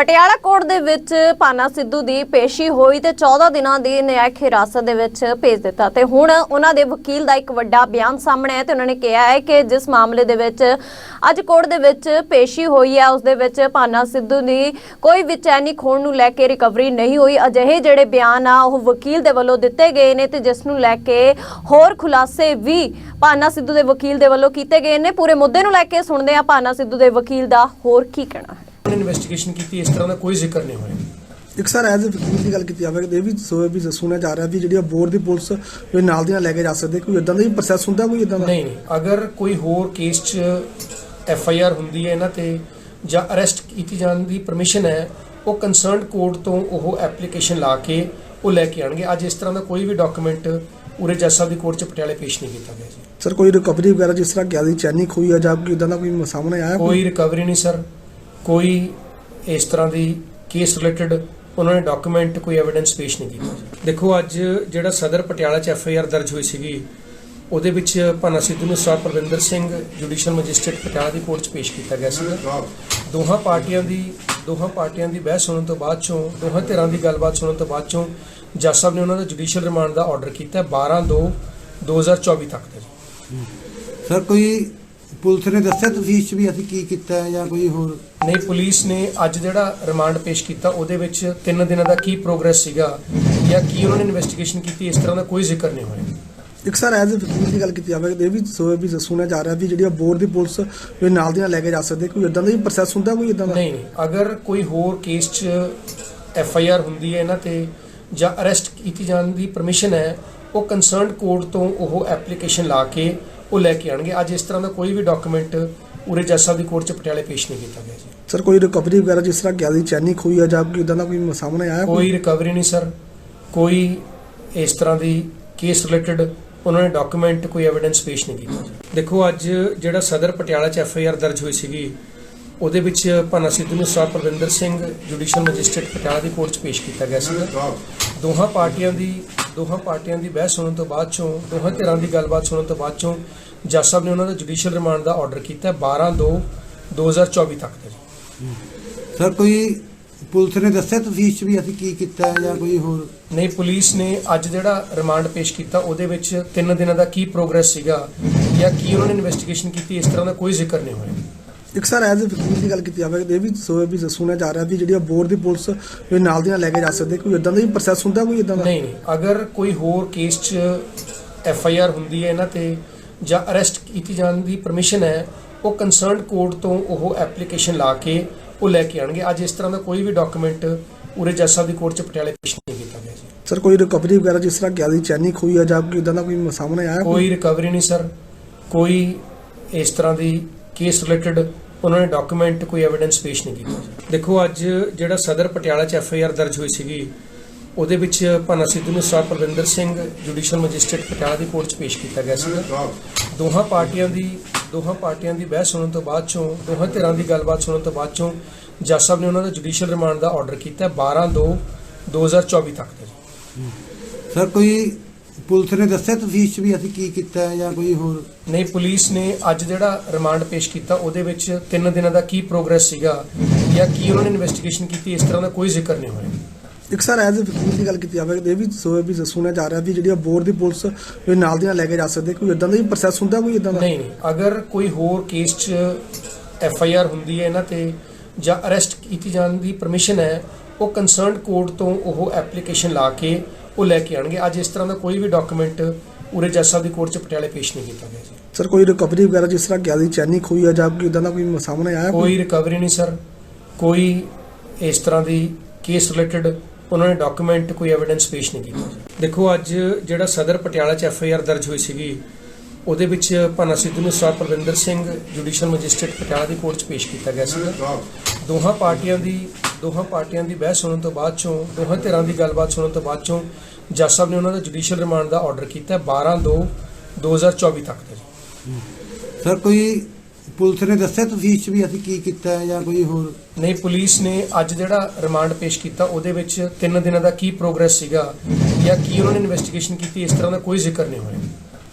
Patiala court ਦੇ ਵਿੱਚ ਪਾਨਾ ਸਿੱਧੂ ਦੀ ਪੇਸ਼ੀ ਹੋਈ ਤੇ 14 ਦਿਨਾਂ ਦੀ ਨਿਆਇਕ ਹਿਰਾਸਤ ਦੇ ਵਿੱਚ ਭੇਜ ਦਿੱਤਾ ਤੇ ਹੁਣ ਉਹਨਾਂ ਦੇ ਵਕੀਲ ਦਾ ਇੱਕ ਵੱਡਾ ਬਿਆਨ ਸਾਹਮਣੇ ਆਇਆ ਤੇ ਉਹਨਾਂ ਨੇ ਕਿਹਾ ਹੈ ਕਿ ਜਿਸ ਮਾਮਲੇ ਦੇ ਵਿੱਚ ਅੱਜ ਕੋਰਟ ਦੇ ਵਿੱਚ ਪੇਸ਼ੀ ਹੋਈ ਹੈ, ਉਸ ਦੇ ਵਿੱਚ ਪਾਨਾ ਸਿੱਧੂ ਦੀ ਕੋਈ ਵੀ ਚੈਨੀ ਖੋਣ ਨੂੰ ਲੈ ਕੇ ਰਿਕਵਰੀ ਨਹੀਂ ਹੋਈ। ਅਜਿਹੇ ਜਿਹੜੇ ਬਿਆਨ ਆ, ਉਹ ਵਕੀਲ ਦੇ ਵੱਲੋਂ ਦਿੱਤੇ ਗਏ ਨੇ ਤੇ ਜਿਸ ਨੂੰ ਲੈ ਕੇ ਹੋਰ ਖੁਲਾਸੇ ਵੀ ਪਾਨਾ ਸਿੱਧੂ ਦੇ ਵਕੀਲ ਦੇ ਵੱਲੋਂ ਕੀਤੇ ਗਏ ਨੇ। ਪੂਰੇ ਮੁੱਦੇ ਨੂੰ ਲੈ ਕੇ ਸੁਣਦੇ ਆ ਪਾਨਾ ਸਿੱਧੂ ਦੇ ਵਕੀਲ ਦਾ ਹੋਰ ਕੀ ਕਹਿਣਾ ਹੈ। ਉਹਨੇ ਇਨਵੈਸਟੀਗੇਸ਼ਨ ਕੀਤੀ ਇਸ ਤਰ੍ਹਾਂ ਦਾ ਕੋਈ ਜ਼ਿਕਰ ਨਹੀਂ ਹੋਇਆ। ਇੱਕ ਸਰ ਐਜ਼ ਵਕੀਲ ਦੀ ਗੱਲ ਕੀਤੀ ਜਾਵੇ ਕਿ ਇਹ ਵੀ ਸੋ ਵੀ ਸੁਣਿਆ ਜਾ ਰਿਹਾ ਵੀ ਜਿਹੜੀ ਬੋਰਡ ਦੀ ਪੁਲਿਸ ਵੀ ਨਾਲ ਦੀਆਂ ਲੈ ਕੇ ਜਾ ਸਕਦੇ ਕੋਈ ਇਦਾਂ ਦਾ ਵੀ ਪ੍ਰੋਸੈਸ ਹੁੰਦਾ ਕੋਈ ਇਦਾਂ ਦਾ? ਨਹੀਂ ਨਹੀਂ ਅਗਰ ਕੋਈ ਹੋਰ ਕੇਸ 'ਚ ਐਫ ਆਈ ਆਰ ਹੁੰਦੀ ਹੈ ਇਹਨਾਂ ਤੇ ਜਾਂ ਅਰੈਸਟ ਕੀਤੀ ਜਾਣ ਦੀ ਪਰਮਿਸ਼ਨ ਹੈ ਉਹ ਕੰਸਰਨਡ ਕੋਰਟ ਤੋਂ ਉਹ ਐਪਲੀਕੇਸ਼ਨ ਲਾ ਕੇ ਉਹ ਲੈ ਕੇ ਆਣਗੇ ਅੱਜ ਇਸ ਤਰ੍ਹਾਂ ਦਾ ਕੋਈ ਵੀ ਡਾਕੂਮੈਂਟ ਉਰੇ ਜੱਜ ਸਾਹਿਬ ਦੀ ਕੋਰਟ 'ਚ ਪਟਿਆਲੇ ਪੇਸ਼ ਨਹੀਂ ਕੀਤਾ ਗਿਆ ਜੀ। ਸਰ ਕੋਈ ਰਿਕਵਰੀ ਵਗੈਰਾ ਜਿਸ ਤਰ੍ਹਾਂ ਗਿਆ ਦੀ ਚੈਨੀ ਖੋਈ ਆ ਜਾਂ ਕੋਈ ਇਦਾਂ ਦਾ ਕੋਈ ਸਾਹਮਣੇ ਆਇਆ ਕੋਈ? ਰਿਕਵਰੀ ਨਹੀਂ ਸਰ ਕੋਈ ਇਸ ਤਰ੍ਹਾਂ ਦੀ ਕੇਸ ਰਿਲੇਟਡ ਉਹਨਾਂ ਨੇ ਡਾਕੂਮੈਂਟ ਕੋਈ ਐਵੀਡੈਂਸ ਪੇਸ਼ ਨਹੀਂ ਕੀਤਾ। ਦੇਖੋ, ਅੱਜ ਜਿਹੜਾ ਸਦਰ ਪਟਿਆਲਾ ਚ ਐਫ ਆਈ ਆਰ ਦਰਜ ਹੋਈ ਸੀਗੀ, ਉਹਦੇ ਵਿੱਚ ਭਾਨਾ ਸਿੱਧੂ ਨੂੰ sir Parvinder Singh judicial magistrate Patiala ਦੀ ਕੋਰਟ 'ਚ ਪੇਸ਼ ਕੀਤਾ ਗਿਆ ਸੀਗਾ। ਦੋਹਾਂ ਪਾਰਟੀਆਂ ਦੀ, ਦੋਹਾਂ ਪਾਰਟੀਆਂ ਦੀ ਬਹਿਸ ਸੁਣਨ ਤੋਂ ਬਾਅਦ ਚੋਂ, ਦੋਹਾਂ ਧਿਰਾਂ ਦੀ ਗੱਲਬਾਤ ਸੁਣਨ ਤੋਂ ਬਾਅਦ ਚੋਂ ਜੱਜ ਸਾਹਿਬ ਨੇ ਉਹਨਾਂ ਦਾ ਜੁਡੀਸ਼ੀਅਲ ਰਿਮਾਂਡ ਦਾ ਆਰਡਰ ਕੀਤਾ 12 2 2024 ਤੱਕ ਦਾ ਜੀ। ਸਰ, ਕੋਈ ਪੁਲਿਸ ਨੇ ਦੱਸਿਆ ਤੁਸੀਂ ਇਸ ਚ ਵੀ ਅਸੀਂ ਕੀ ਕੀਤਾ ਜਾਂ ਕੋਈ ਹੋਰ ਨਹੀਂ ਪੁਲਿਸ ਨੇ ਅੱਜ ਜਿਹੜਾ ਰਿਮਾਂਡ ਪੇਸ਼ ਕੀਤਾ ਉਹਦੇ ਵਿੱਚ 3 ਦਿਨਾਂ ਦਾ ਕੀ ਪ੍ਰੋਗਰੈਸ ਸੀਗਾ ਜਾਂ ਕੀ ਉਹਨਾਂ ਨੇ ਇਨਵੈਸਟੀਗੇਸ਼ਨ ਕੀਤੀ ਇਸ ਤਰ੍ਹਾਂ ਦਾ ਕੋਈ ਜ਼ਿਕਰ ਨਹੀਂ ਹੋਇਆ। ਇੱਕ ਸਰ ਐਜ਼ ਵਕੀਲ ਦੀ ਗੱਲ ਕੀਤੀ ਜਾਵੇ ਕਿ ਇਹ ਵੀ ਸੋ ਵੀ ਸੁਣਿਆ ਜਾ ਰਿਹਾ ਵੀ ਜਿਹੜੀ ਬੋਰਡ ਦੀ ਪੁਲਿਸ ਵੀ ਨਾਲ ਦੀਆਂ ਲੈ ਕੇ ਜਾ ਸਕਦੇ ਕੋਈ ਇਦਾਂ ਦਾ ਵੀ ਪ੍ਰੋਸੈਸ ਹੁੰਦਾ ਕੋਈ ਇਦਾਂ ਦਾ? ਨਹੀਂ ਨਹੀਂ। ਅਗਰ ਕੋਈ ਹੋਰ ਕੇਸ 'ਚ ਐਫ ਆਈ ਆਰ ਹੁੰਦੀ ਹੈ ਇਹਨਾਂ ਤੇ ਜਾਂ ਅਰੈਸਟ ਕੀਤੀ ਜਾਣ ਦੀ ਪਰਮਿਸ਼ਨ ਹੈ ਉਹ ਕੰਸਰਨਡ ਕੋਰਟ ਤੋਂ ਉਹ ਐਪਲੀਕੇਸ਼ਨ ਲਾ ਕੇ ਉਹ ਲੈ ਕੇ ਆਣਗੇ ਅੱਜ ਇਸ ਤਰ੍ਹਾਂ ਦਾ ਕੋਈ ਵੀ ਡਾਕੂਮੈਂਟ ਉਰੇ ਜੱਜ ਸਾਹਿਬ ਦੀ ਕੋਰਟ 'ਚ ਪਟਿਆਲੇ ਪੇਸ਼ ਨਹੀਂ ਕੀਤਾ ਗਿਆ ਜੀ। ਸਰ ਕੋਈ ਰਿਕਵਰੀ ਵਗੈਰਾ ਜਿਸ ਤਰ੍ਹਾਂ ਗਿਆ ਦੀ ਚੈਨੀ ਖੋਈ ਆ ਜਾਂ ਕੋਈ ਇਦਾਂ ਦਾ ਕੋਈ ਸਾਹਮਣੇ ਆਇਆ ਕੋਈ? ਰਿਕਵਰੀ ਨਹੀਂ ਸਰ। ਕੋਈ ਇਸ ਤਰ੍ਹਾਂ ਦੀ ਕੇਸ ਰਿਲੇਟਡ ਉਹਨਾਂ ਨੇ ਡਾਕੂਮੈਂਟ ਕੋਈ ਐਵੀਡੈਂਸ ਪੇਸ਼ ਨਹੀਂ ਕੀਤਾ ਦੇਖੋ ਅੱਜ ਜਿਹੜਾ ਸਦਰ ਪਟਿਆਲਾ ਚ ਐਫ ਆਈ ਆਰ ਦਰਜ ਹੋਈ ਸੀਗੀ ਉਹਦੇ ਵਿੱਚ ਭਾਨਾ ਸਿੱਧੂ ਨੂੰ sir Parvinder Singh judicial magistrate Patiala ਦੀ ਕੋਰਟ 'ਚ ਪੇਸ਼ ਕੀਤਾ ਗਿਆ ਸੀਗਾ। ਦੋਹਾਂ ਪਾਰਟੀਆਂ ਦੀ ਦੋਹਾਂ ਪਾਰਟੀਆਂ ਦੀ ਬਹਿਸ ਸੁਣਨ ਤੋਂ ਬਾਅਦ ਚੋਂ ਦੋਹਾਂ ਧਿਰਾਂ ਦੀ ਗੱਲਬਾਤ ਸੁਣਨ ਤੋਂ ਬਾਅਦ ਚੋਂ ਜੱਜ ਸਾਹਿਬ ਨੇ ਉਹਨਾਂ ਦਾ ਜੁਡੀਸ਼ੀਅਲ ਰਿਮਾਂਡ ਦਾ ਆਰਡਰ ਕੀਤਾ 12 2 2024 ਤੱਕ ਦਾ ਜੀ। ਸਰ ਕੋਈ ਪੁਲਿਸ ਨੇ ਦੱਸਿਆ ਤੁਸੀਂ ਚ ਵੀ ਅਸੀਂ ਕੀ ਕੀਤਾ ਜਾਂ ਕੋਈ ਹੋਰ? ਨਹੀਂ ਪੁਲਿਸ ਨੇ ਅੱਜ ਜਿਹੜਾ ਰਿਮਾਂਡ ਪੇਸ਼ ਕੀਤਾ ਉਹਦੇ ਵਿੱਚ 3 ਦਿਨਾਂ ਦਾ ਕੀ ਪ੍ਰੋਗਰੈਸ ਸੀਗਾ ਜਾਂ ਕੀ ਉਹਨਾਂ ਨੇ ਇਨਵੈਸਟੀਗੇਸ਼ਨ ਕੀਤੀ ਇਸ ਤਰ੍ਹਾਂ ਦਾ ਕੋਈ ਜ਼ਿਕਰ ਨਹੀਂ ਹੋਇਆ। ਇੱਕ ਸਰ ਐਜ਼ ਵਕੀਲ ਦੀ ਗੱਲ ਕੀਤੀ ਜਾਵੇ ਕਿ ਇਹ ਵੀ ਸੋ ਵੀ ਸੁਣਿਆ ਜਾ ਰਿਹਾ ਵੀ ਜਿਹੜੀ ਬੋਰਡ ਦੀ ਪੁਲਿਸ ਵੀ ਨਾਲ ਦੀਆਂ ਲੈ ਕੇ ਜਾ ਸਕਦੇ ਕੋਈ ਇਦਾਂ ਦਾ ਵੀ ਪ੍ਰੋਸੈਸ ਹੁੰਦਾ ਕੋਈ ਇਦਾਂ ਦਾ? ਨਹੀਂ ਨਹੀਂ ਅਗਰ ਕੋਈ ਹੋਰ ਕੇਸ 'ਚ ਐਫ ਆਈ ਆਰ ਹੁੰਦੀ ਹੈ ਇਹਨਾਂ ਤੇ ਜਾਂ ਅਰੈਸਟ ਕੀਤੀ ਜਾਣ ਦੀ ਪਰਮਿਸ਼ਨ ਹੈ ਉਹ ਕੰਸਰਨਡ ਕੋਰਟ ਤੋਂ ਉਹ ਐਪਲੀਕੇਸ਼ਨ ਲਾ ਕੇ ਉਹ ਲੈ ਕੇ ਆਣਗੇ ਅੱਜ ਇਸ ਤਰ੍ਹਾਂ ਦਾ ਕੋਈ ਵੀ ਡਾਕੂਮੈਂਟ ਉਰੇ ਜੱਜ ਸਾਹਿਬ ਦੀ ਕੋਰਟ 'ਚ ਪਟਿਆਲੇ ਪੇਸ਼ ਨਹੀਂ ਕੀਤਾ ਗਿਆ ਜੀ। ਸਰ ਕੋਈ ਰਿਕਵਰੀ ਵਗੈਰਾ ਜਿਸ ਤਰ੍ਹਾਂ ਗਿਆ ਦੀ ਚੈਨੀ ਖੋਈ ਆ ਜਾਂ ਕੋਈ ਇਦਾਂ ਦਾ ਕੋਈ ਸਾਹਮਣੇ ਆਇਆ? ਕੋਈ ਰਿਕਵਰੀ ਨਹੀਂ ਸਰ ਕੋਈ ਇਸ ਤਰ੍ਹਾਂ ਦੀ ਕੇਸ ਰਿਲੇਟਡ ਉਹਨਾਂ ਨੇ ਡਾਕੂਮੈਂਟ ਕੋਈ ਐਵੀਡੈਂਸ ਪੇਸ਼ ਨਹੀਂ ਕੀਤਾ। ਦੇਖੋ ਅੱਜ ਜਿਹੜਾ ਸਦਰ ਪਟਿਆਲਾ ਚ ਐਫ ਆਈ ਆਰ ਦਰਜ ਹੋਈ ਸੀਗੀ ਉਹਦੇ ਵਿੱਚ ਭਾਨਾ ਸਿੱਧੂ ਨੂੰ sir Parvinder Singh judicial magistrate Patiala ਦੀ ਕੋਰਟ 'ਚ ਪੇਸ਼ ਕੀਤਾ ਗਿਆ ਸੀਗਾ। ਦੋਹਾਂ ਪਾਰਟੀਆਂ ਦੀ ਦੋਹਾਂ ਪਾਰਟੀਆਂ ਦੀ ਬਹਿਸ ਸੁਣਨ ਤੋਂ ਬਾਅਦ ਚੋਂ ਦੋਹਾਂ ਧਿਰਾਂ ਦੀ ਗੱਲਬਾਤ ਸੁਣਨ ਤੋਂ ਬਾਅਦ ਚੋਂ ਜੱਜ ਸਾਹਿਬ ਨੇ ਉਹਨਾਂ ਦਾ ਜੁਡੀਸ਼ੀਅਲ ਰਿਮਾਂਡ ਦਾ ਆਰਡਰ ਕੀਤਾ 12 2 2024 ਤੱਕ ਦਾ ਸਰ ਕੋਈ ਪੁਲਿਸ ਨੇ ਦੱਸਿਆ ਤੁਸੀਂ ਚ ਵੀ ਅਸੀਂ ਕੀ ਕੀਤਾ ਹੈ ਜਾਂ ਕੋਈ ਹੋਰ? ਨਹੀਂ ਪੁਲਿਸ ਨੇ ਅੱਜ ਜਿਹੜਾ ਰਿਮਾਂਡ ਪੇਸ਼ ਕੀਤਾ ਉਹਦੇ ਵਿੱਚ 3 ਦਿਨਾਂ ਦਾ ਕੀ ਪ੍ਰੋਗਰੈਸ ਸੀਗਾ ਜਾਂ ਕੀ ਉਹਨਾਂ ਨੇ ਇਨਵੈਸਟੀਗੇਸ਼ਨ ਕੀਤੀ ਇਸ ਤਰ੍ਹਾਂ ਦਾ ਕੋਈ ਜ਼ਿਕਰ ਨਹੀਂ ਹੋਇਆ। ਇੱਕ ਸਰ ਐਜ਼ ਵਕੀਲ ਦੀ ਗੱਲ ਕੀਤੀ ਜਾਵੇ ਇਹ ਵੀ ਸੋ ਵੀ ਸੁਣਿਆ ਜਾ ਰਿਹਾ ਵੀ ਜਿਹੜੀ ਬੋਰਡ ਦੀ ਪੁਲਿਸ ਵੀ ਨਾਲ ਦੀਆਂ ਲੈ ਕੇ ਜਾ ਸਕਦੇ ਕੋਈ ਇਦਾਂ ਦਾ ਵੀ ਪ੍ਰੋਸੈਸ ਹੁੰਦਾ ਕੋਈ ਇਦਾਂ ਦਾ? ਨਹੀਂ ਨਹੀਂ ਅਗਰ ਕੋਈ ਹੋਰ ਕੇਸ 'ਚ ਐਫ ਆਈ ਆਰ ਹੁੰਦੀ ਹੈ ਇਹਨਾਂ ਤੇ ਜਾਂ ਅਰੈਸਟ ਕੀਤੀ ਜਾਣ ਦੀ ਪਰਮਿਸ਼ਨ ਹੈ ਉਹ ਕੰਸਰਨਡ ਕੋਰਟ ਤੋਂ ਉਹ ਐਪਲੀਕੇਸ਼ਨ ਲਾ ਕੇ ਉਹ ਲੈ ਕੇ ਆਣਗੇ। ਅੱਜ ਇਸ ਤਰ੍ਹਾਂ ਦਾ ਕੋਈ ਵੀ ਡਾਕੂਮੈਂਟ ਉਰੇ ਜੱਜ ਸਾਹਿਬ ਦੀ ਕੋਰਟ 'ਚ ਪਟਿਆਲੇ ਪੇਸ਼ ਨਹੀਂ ਕੀਤਾ ਗਿਆ ਜੀ। ਸਰ ਕੋਈ ਰਿਕਵਰੀ ਵਗੈਰਾ ਜਿਸ ਤਰ੍ਹਾਂ ਗਿਆ ਦੀ ਚੈਨੀ ਖੋਈ ਆ ਜਾਂ ਕੋਈ ਇਦਾਂ ਦਾ ਕੋਈ ਸਾਹਮਣੇ ਆਇਆ? ਕੋਈ ਰਿਕਵਰੀ ਨਹੀਂ ਸਰ। ਕੋਈ ਇਸ ਤਰ੍ਹਾਂ ਦੀ ਕੇਸ ਰਿਲੇਟਡ ਉਹਨਾਂ ਨੇ ਡਾਕੂਮੈਂਟ ਕੋਈ ਐਵੀਡੈਂਸ ਪੇਸ਼ ਨਹੀਂ ਕੀਤਾ। ਦੇਖੋ, ਅੱਜ ਜਿਹੜਾ ਸਦਰ ਪਟਿਆਲਾ ਚ ਐਫ ਆਈ ਆਰ ਦਰਜ ਹੋਈ ਸੀਗੀ, ਉਹਦੇ ਵਿੱਚ ਭਾਨਾ ਸਿੱਧੂ ਨੂੰ sir Parvinder Singh judicial magistrate Patiala ਦੀ ਕੋਰਟ 'ਚ ਪੇਸ਼ ਕੀਤਾ ਗਿਆ ਸੀਗਾ। ਦੋਹਾਂ ਪਾਰਟੀਆਂ ਦੀ, ਦੋਹਾਂ ਪਾਰਟੀਆਂ ਦੀ ਬਹਿਸ ਸੁਣਨ ਤੋਂ ਬਾਅਦ ਚੋਂ, ਦੋਹਾਂ ਧਿਰਾਂ ਦੀ ਗੱਲਬਾਤ ਸੁਣਨ ਤੋਂ ਬਾਅਦ ਚੋਂ ਜੱਜ ਸਾਹਿਬ ਨੇ ਉਹਨਾਂ ਦਾ ਜੁਡੀਸ਼ੀਅਲ ਰਿਮਾਂਡ ਦਾ ਆਰਡਰ ਕੀਤਾ 12 2 2024 ਤੱਕ ਦਾ। ਜੀ ਸਰ, ਕੋਈ ਪੁਲਿਸ ਨੇ ਦੱਸਿਆ ਤੁਸੀਂ ਚ ਵੀ ਅਸੀਂ ਕੀ ਕੀਤਾ ਹੈ ਜਾਂ ਕੋਈ ਹੋਰ? ਨਹੀਂ ਪੁਲਿਸ ਨੇ ਅੱਜ ਜਿਹੜਾ ਰਿਮਾਂਡ ਪੇਸ਼ ਕੀਤਾ ਉਹਦੇ ਵਿੱਚ 3 ਦਿਨਾਂ ਦਾ ਕੀ ਪ੍ਰੋਗਰੈਸ ਸੀਗਾ ਜਾਂ ਕੀ ਉਹਨਾਂ ਨੇ ਇਨਵੈਸਟੀਗੇਸ਼ਨ ਕੀਤੀ ਇਸ ਤਰ੍ਹਾਂ ਦਾ ਕੋਈ ਜ਼ਿਕਰ ਨਹੀਂ ਹੋਇਆ।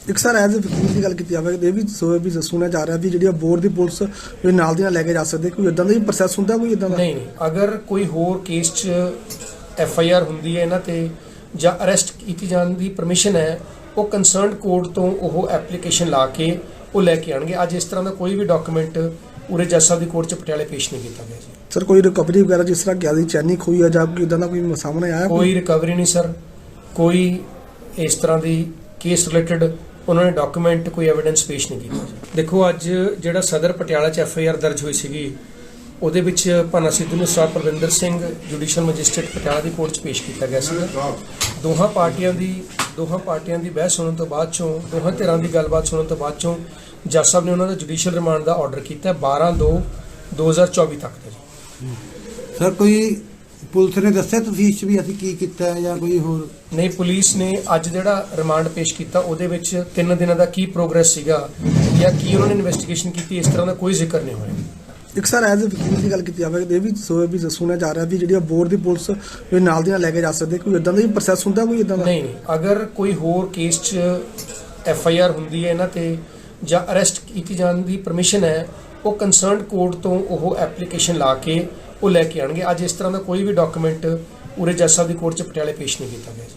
ਇੱਕ ਸਰ ਐਜ਼ ਵਕੀਲ ਦੀ ਗੱਲ ਕੀਤੀ ਜਾਵੇ ਇਹ ਵੀ ਸੋ ਵੀ ਸੁਣਿਆ ਜਾ ਰਿਹਾ ਵੀ ਜਿਹੜੀ ਬੋਰਡ ਦੀ ਪੁਲਿਸ ਵੀ ਨਾਲ ਦੀ ਨਾਲ ਲੈ ਕੇ ਜਾ ਸਕਦੇ ਕੋਈ ਇਦਾਂ ਦਾ ਵੀ ਪ੍ਰੋਸੈਸ ਹੁੰਦਾ ਕੋਈ ਇਦਾਂ ਦਾ? ਨਹੀਂ ਨਹੀਂ ਅਗਰ ਕੋਈ ਹੋਰ ਕੇਸ 'ਚ ਐਫ ਆਈ ਆਰ ਹੁੰਦੀ ਹੈ ਇਹਨਾਂ ਤੇ ਜਾਂ ਅਰੈਸਟ ਕੀਤੀ ਜਾਣ ਦੀ ਪਰਮਿਸ਼ਨ ਹੈ ਉਹ ਕੰਸਰਨਡ ਕੋਰਟ ਤੋਂ ਉਹ ਐਪਲੀਕੇਸ਼ਨ ਲਾ ਕੇ ਉਹ ਲੈ ਕੇ ਆਣਗੇ। ਅੱਜ ਇਸ ਤਰ੍ਹਾਂ ਦਾ ਕੋਈ ਵੀ ਡਾਕੂਮੈਂਟ ਉਰੇ ਜੱਜ ਸਾਹਿਬ ਦੀ ਕੋਰਟ 'ਚ ਪਟਿਆਲੇ ਪੇਸ਼ ਨਹੀਂ ਕੀਤਾ ਗਿਆ ਜੀ। ਸਰ ਕੋਈ ਰਿਕਵਰੀ ਵਗੈਰਾ ਜਿਸ ਤਰ੍ਹਾਂ ਗਿਆ ਦੀ ਚੈਨੀ ਖੋਈ ਆ ਜਾਂ ਕੋਈ ਇਦਾਂ ਦਾ ਕੋਈ ਸਾਹਮਣੇ ਆਇਆ ਕੋਈ ਰਿਕਵਰੀ ਨਹੀਂ ਸਰ ਕੋਈ ਇਸ ਤਰ੍ਹਾਂ ਦੀ ਕੇਸ ਰਿਲੇਟਡ ਉਹਨਾਂ ਨੇ ਡਾਕੂਮੈਂਟ ਕੋਈ ਐਵੀਡੈਂਸ ਪੇਸ਼ ਨਹੀਂ ਕੀਤਾ ਜੀ। ਦੇਖੋ ਅੱਜ ਜਿਹੜਾ ਸਦਰ ਪਟਿਆਲਾ 'ਚ ਐਫ ਆਈ ਆਰ ਦਰਜ ਹੋਈ ਸੀਗੀ ਉਹਦੇ ਵਿੱਚ ਭਾਨਾ ਸਿੱਧੂ ਨੂੰ sir Parvinder Singh judicial magistrate Patiala ਦੀ ਕੋਰਟ 'ਚ ਪੇਸ਼ ਕੀਤਾ ਗਿਆ ਸੀ ਦੋਹਾਂ ਪਾਰਟੀਆਂ ਦੀ ਦੋਹਾਂ ਪਾਰਟੀਆਂ ਦੀ ਬਹਿਸ ਸੁਣਨ ਤੋਂ ਬਾਅਦ ਚੋਂ ਦੋਹਾਂ ਧਿਰਾਂ ਦੀ ਗੱਲਬਾਤ ਸੁਣਨ ਤੋਂ ਬਾਅਦ ਚੋਂ ਜੱਜ ਸਾਹਿਬ ਨੇ ਉਹਨਾਂ ਦਾ ਜੁਡੀਸ਼ੀਅਲ ਰਿਮਾਂਡ ਦਾ ਆਰਡਰ ਕੀਤਾ 12 2 2024 ਤੱਕ ਦਾ ਸਰ ਕੋਈ ਪੁਲਿਸ ਨੇ ਦੱਸਿਆ ਤਫਤੀਸ਼ ਵੀ ਅਸੀਂ ਕੀ ਕੀਤਾ ਜਾਂ ਕੋਈ ਹੋਰ? ਨਹੀਂ ਪੁਲਿਸ ਨੇ ਅੱਜ ਜਿਹੜਾ ਰਿਮਾਂਡ ਪੇਸ਼ ਕੀਤਾ ਉਹਦੇ ਵਿੱਚ ਤਿੰਨ ਦਿਨਾਂ ਦਾ ਕੀ ਪ੍ਰੋਗਰੈਸ ਸੀਗਾ ਜਾਂ ਕੀ ਉਹਨਾਂ ਨੇ ਇਨਵੈਸਟੀਗੇਸ਼ਨ ਕੀਤੀ ਇਸ ਤਰ੍ਹਾਂ ਦਾ ਕੋਈ ਜ਼ਿਕਰ ਨਹੀਂ ਹੋਇਆ। ਇੱਕ ਸਰ ਐਜ਼ ਵਕੀਲ ਦੀ ਗੱਲ ਕੀਤੀ ਜਾਵੇ, ਇਹ ਵੀ ਸੋ ਵੀ ਸੁਣਿਆ ਜਾ ਰਿਹਾ ਵੀ ਜਿਹੜੀ ਬੋਰਡ ਦੀ ਪੁਲਿਸ ਵੀ ਨਾਲ ਦੀ ਨਾਲ ਲੈ ਕੇ ਜਾ ਸਕਦੇ ਕੋਈ ਇਦਾਂ ਦਾ ਵੀ ਪ੍ਰੋਸੈਸ ਹੁੰਦਾ, ਕੋਈ ਇਦਾਂ ਦਾ? ਨਹੀਂ ਨਹੀਂ। ਅਗਰ ਕੋਈ ਹੋਰ ਕੇਸ 'ਚ ਐਫ ਆਈ ਆਰ ਹੁੰਦੀ ਹੈ ਇਹਨਾਂ ਤੇ ਜਾਂ ਅਰੈਸਟ ਕੀਤੀ ਜਾਣ ਦੀ ਪਰਮਿਸ਼ਨ ਹੈ, ਉਹ ਕੰਸਰਨਡ ਕੋਰਟ ਤੋਂ ਉਹ ਐਪਲੀਕੇਸ਼ਨ ਲਾ ਕੇ ਉਹ ਲੈ ਕੇ ਆਣਗੇ ਅੱਜ ਇਸ ਤਰ੍ਹਾਂ ਦਾ ਕੋਈ ਵੀ ਡਾਕੂਮੈਂਟ ਉਰੇ ਜੱਜ ਸਾਹਿਬ ਦੀ ਕੋਰਟ 'ਚ ਪਟਿਆਲੇ ਪੇਸ਼ ਨਹੀਂ ਕੀਤਾ ਗਿਆ ਜੀ।